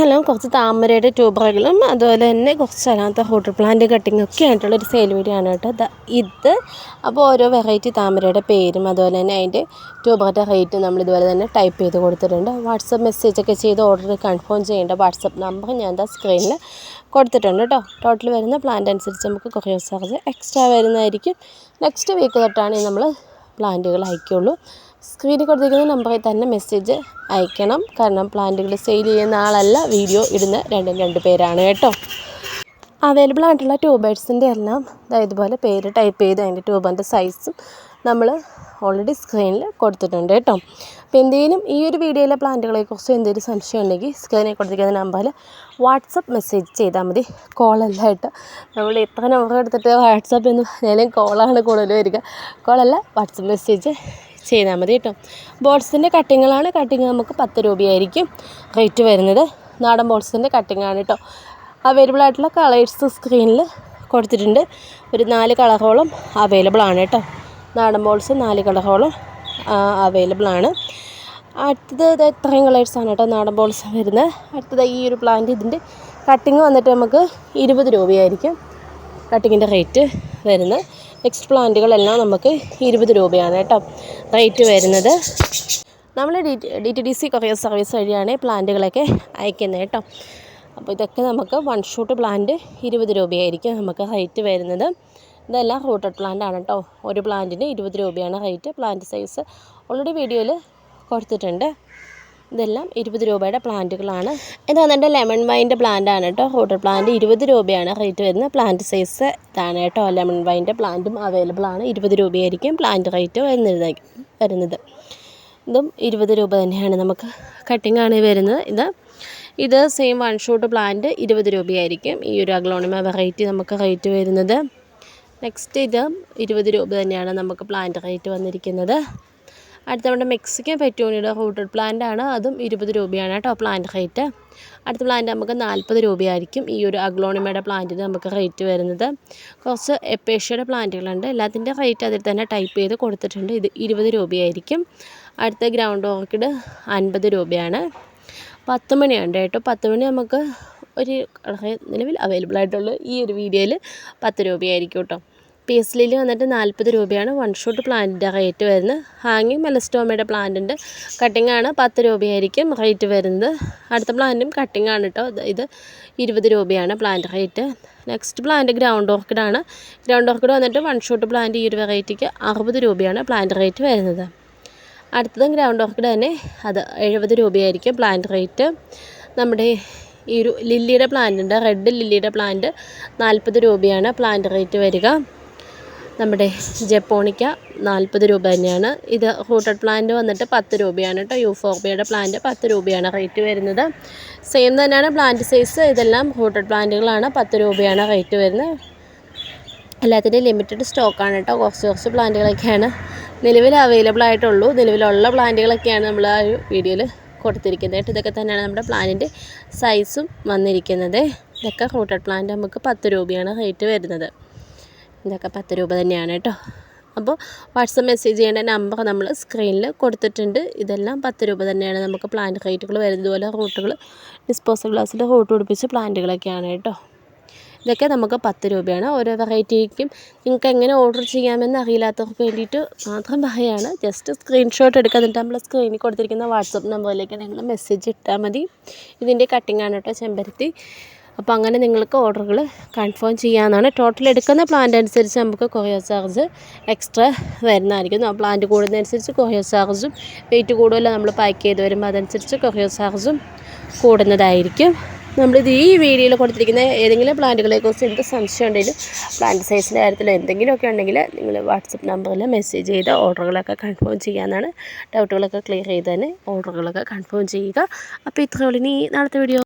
Hello കുറച്ച് താമരയുടെ ട്യൂബറുകളും അതുപോലെ തന്നെ കുറച്ച് അല്ലാത്ത ഹോട്ടൽ പ്ലാന്റ് കട്ടിങ് ഒക്കെ ആയിട്ടുള്ള ഒരു സെയിൽ വീഡിയോ കേട്ടോ. ഇത്. അപ്പോൾ ഓരോ വെറൈറ്റി താമരയുടെ പേരും അതുപോലെ തന്നെ അതിന്റെ ട്യൂബറുടെ റേറ്റും നമ്മൾ ഇതുപോലെ തന്നെ ടൈപ്പ് ചെയ്ത് കൊടുത്തിട്ടുണ്ട്. വാട്സപ്പ് മെസ്സേജ് ഒക്കെ ചെയ്ത് ഓർഡർ കൺഫേം ചെയ്യേണ്ട വാട്സപ്പ് നമ്പർ ഞാൻ എന്താ സ്ക്രീനിൽ കൊടുത്തിട്ടുണ്ട് കേട്ടോ. ടോട്ടൽ വരുന്ന പ്ലാന്റ് അനുസരിച്ച് നമുക്ക് കൊറിയർ ചാർജ് എക്സ്ട്രാ വരുന്നതായിരിക്കും. നെക്സ്റ്റ് വീക്ക് തൊട്ടാണ് നമ്മൾ പ്ലാന്റുകൾ അയക്കുകയുള്ളൂ സ്ക്രീനിൽ കൊടുത്തിരിക്കുന്ന നമ്പറിൽ തന്നെ മെസ്സേജ് അയക്കണം. കാരണം പ്ലാന്റുകൾ സെയിൽ ചെയ്യുന്ന ആളല്ല വീഡിയോ ഇടുന്ന രണ്ടും രണ്ട് പേരാണ് കേട്ടോ. അവൈലബിൾ ആയിട്ടുള്ള ട്യൂബേഴ്സിന്റെ എല്ലാം ഇതുപോലെ പേര് ടൈപ്പ് ചെയ്ത് അതിന്റെ ട്യൂബിന്റെ സൈസും നമ്മൾ ഓൾറെഡി സ്ക്രീനിൽ കൊടുത്തിട്ടുണ്ട് കേട്ടോ. അപ്പോൾ എന്തെങ്കിലും ഈ ഒരു വീഡിയോയിലെ പ്ലാന്റുകളെക്കുറിച്ച് എന്തെങ്കിലും സംശയം ഉണ്ടെങ്കിൽ സ്ക്രീനിൽ കൊടുത്തിരിക്കുന്ന നമ്പറിൽ വാട്സപ്പ് മെസ്സേജ് ചെയ്താൽ മതി. കോളല്ല കേട്ടോ. നമ്മൾ എത്ര നമ്പർ എടുത്തിട്ട് വാട്സപ്പ് എന്ന് പറഞ്ഞാലും കോളാണ് കൂടുതൽ വരിക. കോളല്ല വാട്സപ്പ് മെസ്സേജ് ചെയ്താൽ മതി കേട്ടോ. ബോൾസിന്റെ കട്ടിങ്ങുകളാണ്. കട്ടിങ് നമുക്ക് പത്ത് രൂപയായിരിക്കും റേറ്റ് വരുന്നത്. നാടൻ ബോൾസിന്റെ കട്ടിങ്ങാണ് കേട്ടോ. അവൈലബിൾ ആയിട്ടുള്ള കളേഴ്സ് സ്ക്രീനിൽ കൊടുത്തിട്ടുണ്ട്. ഒരു നാല് കളറോളം അവൈലബിൾ ആണ് കേട്ടോ. നാടൻ ബോൾസ് നാല് കളറോളം അവൈലബിൾ ആണ്. അടുത്തത് ഇത് ഇത്രയും കളേഴ്സാണ് കേട്ടോ നാടൻ ബോൾസ് വരുന്നത്. അടുത്തത് ഈ ഒരു പ്ലാന്റ് ഇതിന്റെ കട്ടിങ് വന്നിട്ട് നമുക്ക് ഇരുപത് രൂപയായിരിക്കും കട്ടിങ്ങിന്റെ റേറ്റ് വരുന്നത്. നെക്സ്റ്റ് പ്ലാന്റുകളെല്ലാം നമുക്ക് ഇരുപത് രൂപയാണ് കേട്ടോ. റേറ്റ് വരുന്നത്. നമ്മൾ D D T D C courier service വഴിയാണ് പ്ലാന്റുകളൊക്കെ അയക്കുന്നത് കേട്ടോ. അപ്പോൾ ഇതൊക്കെ നമുക്ക് വൺ ഷൂട്ട് പ്ലാന്റ് ഇരുപത് രൂപയായിരിക്കും നമുക്ക് റേറ്റ് വരുന്നത്. ഇതെല്ലാം റൂട്ടഡ് പ്ലാന്റ് ആണ് കേട്ടോ. ഒരു പ്ലാന്റിന് ഇരുപത് രൂപയാണ് റേറ്റ് പ്ലാന്റ് സൈസ് ഓൾറെഡി വീഡിയോയിൽ കൊടുത്തിട്ടുണ്ട്. ഇതെല്ലാം ഇരുപത് രൂപയുടെ പ്ലാന്റുകളാണ്. ഇത് വന്നിട്ട് ലെമൺ വൈന്റെ പ്ലാന്റ് ആണ് കേട്ടോ. ഹോട്ടൽ പ്ലാന്റ് ഇരുപത് രൂപയാണ് റേറ്റ് വരുന്നത്. പ്ലാന്റ് സൈസ് ഇതാണ് കേട്ടോ. ലെമൺ വൈന്റെ പ്ലാന്റും അവൈലബിൾ ആണ്. ഇരുപത് രൂപയായിരിക്കും പ്ലാന്റ് റേറ്റ് വരുന്നത് വരുന്നത്. ഇതും ഇരുപത് രൂപ തന്നെയാണ് നമുക്ക് കട്ടിംഗ് ആണ് വരുന്നത്. ഇത് ഇത് സെയിം വൺ ഷോട്ട് പ്ലാന്റ് ഇരുപത് രൂപയായിരിക്കും. ഈ ഒരു അഗ്ലോണിമ വെറൈറ്റി നമുക്ക് റേറ്റ് വരുന്നത്. നെക്സ്റ്റ് ഇത് ഇരുപത് രൂപ തന്നെയാണ് നമുക്ക് പ്ലാന്റ് റേറ്റ് വന്നിരിക്കുന്നത്. അടുത്ത നമ്മുടെ മെക്സിക്കൻ പെറ്റോണിയുടെ റൂട്ടഡ് പ്ലാന്റ് ആണ്. അതും ഇരുപത് രൂപയാണ് കേട്ടോ പ്ലാന്റ് റേറ്റ് അടുത്ത പ്ലാന്റ് നമുക്ക് നാൽപ്പത് രൂപയായിരിക്കും ഈ ഒരു അഗ്ലോണിമയുടെ പ്ലാന്റിന് നമുക്ക് റേറ്റ് വരുന്നത്. കുറച്ച് എപ്പേഷ്യയുടെ പ്ലാന്റുകളുണ്ട് എല്ലാത്തിന്റെ റേറ്റ് അതിൽ തന്നെ ടൈപ്പ് ചെയ്ത് കൊടുത്തിട്ടുണ്ട്. ഇത് ഇരുപത് രൂപയായിരിക്കും. അടുത്ത ഗ്രൗണ്ട് ഓർക്കിഡ് അൻപത് രൂപയാണ്. പത്ത് മണിയുണ്ട് കേട്ടോ. പത്ത് മണി നമുക്ക് ഒരു നിലവിൽ അവൈലബിൾ ആയിട്ടുള്ള ഈ ഒരു വീഡിയോയിൽ പത്ത് രൂപയായിരിക്കും കേട്ടോ. പീസ് ലില്ലി വന്നിട്ട് നാൽപ്പത് രൂപയാണ് വൺ ഷോട്ട് പ്ലാന്റിന്റെ റേറ്റ് വരുന്നത്. ഹാങ്ങിങ് മെലസ്റ്റോമയുടെ പ്ലാന്റ് ഉണ്ട് കട്ടിംഗ് ആണ് പത്ത് രൂപയായിരിക്കും റേറ്റ് വരുന്നത്. അടുത്ത പ്ലാന്റും കട്ടിംഗ് ആണ് കേട്ടോ ഇത് ഇരുപത് രൂപയാണ് plant rate next plant ground ഓർക്കിഡാണ് ground orchid വന്നിട്ട് വൺ ഷോട്ട് പ്ലാന്റ് ഈ ഒരു വെറൈറ്റിക്ക് അറുപത് രൂപയാണ് പ്ലാന്റ് റേറ്റ് വരുന്നത്. അടുത്തതും ഗ്രൗണ്ട് ഓർക്കിഡ് തന്നെ. അത് എഴുപത് രൂപയായിരിക്കും പ്ലാന്റ് റേറ്റ് നമ്മുടെ ഈ ഒരു ലില്ലിയുടെ പ്ലാന്റ് ഉണ്ട് റെഡ് ലില്ലിയുടെ പ്ലാന്റ് നാൽപ്പത് രൂപയാണ് പ്ലാന്റ് റേറ്റ് വരിക. നമ്മുടെ ജപ്പോണിക്ക നാൽപ്പത് രൂപ തന്നെയാണ്. ഇത് റൂട്ടഡ് പ്ലാന്റ് വന്നിട്ട് പത്ത് രൂപയാണ് കേട്ടോ. യൂഫോർബിയയുടെ പ്ലാന്റ് പത്ത് രൂപയാണ് റേറ്റ് വരുന്നത്. സെയിം തന്നെയാണ് പ്ലാന്റ് സൈസ് ഇതെല്ലാം റൂട്ടഡ് പ്ലാന്റുകളാണ്. പത്ത് രൂപയാണ് റേറ്റ് വരുന്നത്. എല്ലാത്തിന്റെയും ലിമിറ്റഡ് സ്റ്റോക്കാണ് കേട്ടോ. കുറച്ച് കുറച്ച് പ്ലാന്റുകളൊക്കെയാണ് നിലവിൽ അവൈലബിൾ ആയിട്ടുള്ളൂ. നിലവിലുള്ള പ്ലാന്റുകളൊക്കെയാണ് നമ്മൾ ആ ഒരു വീഡിയോയിൽ കൊടുത്തിരിക്കുന്നത് കേട്ടോ. ഇതൊക്കെ തന്നെയാണ് നമ്മുടെ പ്ലാന്റിന്റെ സൈസും വന്നിരിക്കുന്നത്. ഇതൊക്കെ റൂട്ടഡ് പ്ലാന്റ് നമുക്ക് പത്ത് രൂപയാണ് റേറ്റ് വരുന്നത്. ഇതൊക്കെ പത്ത് രൂപ തന്നെയാണ് കേട്ടോ. അപ്പോൾ വാട്സപ്പ് മെസ്സേജ് ചെയ്യേണ്ട നമ്പർ നമ്മൾ സ്ക്രീനിൽ കൊടുത്തിട്ടുണ്ട്. ഇതെല്ലാം പത്ത് രൂപ തന്നെയാണ്. നമുക്ക് പ്ലാന്റ് റേറ്റുകൾ വരുന്നത് ഇതുപോലെ റൂട്ടുകൾ ഡിസ്പോസൽ ഗ്ലാസ്സിൽ റൂട്ട് പിടിപ്പിച്ച് പ്ലാന്റുകളൊക്കെയാണ് കേട്ടോ. ഇതൊക്കെ നമുക്ക് പത്ത് രൂപയാണ്. ഓരോ വെറൈറ്റിക്കും നിങ്ങൾക്ക് എങ്ങനെ ഓർഡർ ചെയ്യാമെന്ന് അറിയില്ലാത്തവർക്ക് വേണ്ടിയിട്ട് മാത്രം പറയുകയാണ് ജസ്റ്റ് സ്ക്രീൻഷോട്ട് എടുക്കുക. എന്നിട്ട് നമ്മൾ സ്ക്രീനിൽ കൊടുത്തിരിക്കുന്ന വാട്സപ്പ് നമ്പറിലേക്ക് നിങ്ങൾ മെസ്സേജ് ഇട്ടാൽ മതി. ഇതിന്റെ കട്ടിങ്ങാണ് കേട്ടോ ചെമ്പരത്തി. അപ്പോൾ അങ്ങനെ നിങ്ങൾക്ക് ഓർഡറുകൾ കൺഫേം ചെയ്യാമെന്നാണ് ടോട്ടൽ എടുക്കുന്ന പ്ലാന്റ് അനുസരിച്ച് നമുക്ക് കൊറിയർ ചാർജ് എക്സ്ട്രാ വരുന്നതായിരിക്കും. ആ പ്ലാന്റ് കൂടുന്നതനുസരിച്ച് കൊറിയർ ചാർജും വെയിറ്റ് കൂടുതൽ നമ്മൾ പാക്ക് ചെയ്ത് വരുമ്പോൾ അതനുസരിച്ച് കൊറിയർ ചാർജും കൂടുന്നതായിരിക്കും. നമ്മളിത് ഈ വീഡിയോയിൽ കൊടുത്തിരിക്കുന്ന ഏതെങ്കിലും പ്ലാന്റുകളെക്കുറിച്ച് എന്ത് സംശയം ഉണ്ടെങ്കിലും പ്ലാന്റ് സൈസിന്റെ കാര്യത്തിൽ എന്തെങ്കിലുമൊക്കെ ഉണ്ടെങ്കിൽ നിങ്ങൾ വാട്സപ്പ് നമ്പറിൽ മെസ്സേജ് ചെയ്ത് ഓർഡറുകളൊക്കെ കൺഫേം ചെയ്യാനാണ് ഡൗട്ടുകളൊക്കെ ക്ലിയർ ചെയ്ത് തന്നെ ഓർഡറുകളൊക്കെ കൺഫേം ചെയ്യുക. അപ്പോൾ ഇത്രയുള്ളൂ ഇനി നാളത്തെ വീഡിയോ